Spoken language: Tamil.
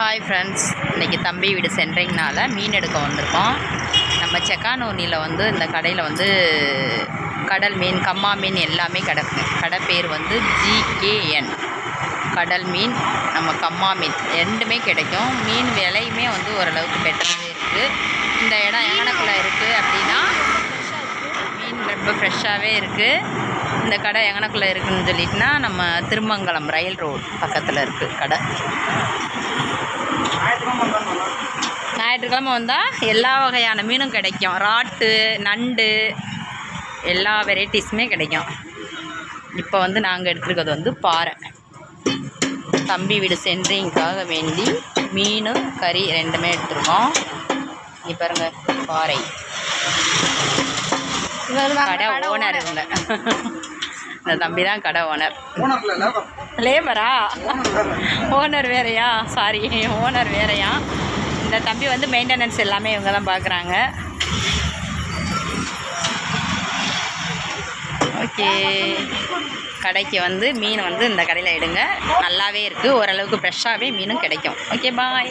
ஹாய் ஃப்ரெண்ட்ஸ் இன்றைக்கி தம்பி வீடு சென்ட்ரிங்னால் மீன் எடுக்க வந்திருக்கோம். நம்ம செக்கானூர்னியில் வந்து இந்த கடையில் வந்து கடல் மீன் கம்மா மீன் எல்லாமே கிடக்கு. கடை பேர் வந்து ஜிகேஎன் கடல் மீன் நம்ம கம்மா மீன். ரெண்டுமே கிடைக்கும். மீன் விலையுமே வந்து ஓரளவுக்கு பெட்டராகவே இருக்குது இந்த இடம் எங்கனக்குள்ளே இருக்குது அப்படின்னா மீன் ரொம்ப ஃப்ரெஷ்ஷாகவே இருக்குது இந்த கடை எங்கனக்குள்ளே இருக்குதுன்னு சொல்லிட்டுனா நம்ம திருமங்கலம் ரயில் ரோடு பக்கத்தில் இருக்குது கடை. ஞாயிற்றுக்கிழமை வந்தால் எல்லா வகையான மீனும் கிடைக்கும். ராட்டு நண்டு எல்லா வெரைட்டிஸுமே கிடைக்கும். இப்போ வந்து நாங்கள் எடுத்துருக்கிறது வந்து பாறை. தம்பி வீடு சென்ட்ரிங்காக வேண்டி மீன் கறி ரெண்டுமே எடுத்துருக்கோம். இங்கே பாருங்க பாறை. கடை ஓனர் இவங்க. இந்த தம்பி தான் கடை ஓனர். லேபரா ஓனர் வேறையா? சாரி ஓனர் வேறையா? இந்த தம்பி வந்து மெயின்டெனன்ஸ் எல்லாமே இவங்க தான் பார்க்குறாங்க ஓகே கடைக்கு வந்து மீன் வந்து இந்த கடையில் எடுங்க. நல்லாவே இருக்குது ஓரளவுக்கு ஃப்ரெஷ்ஷாகவே மீனும் கிடைக்கும். Okay bye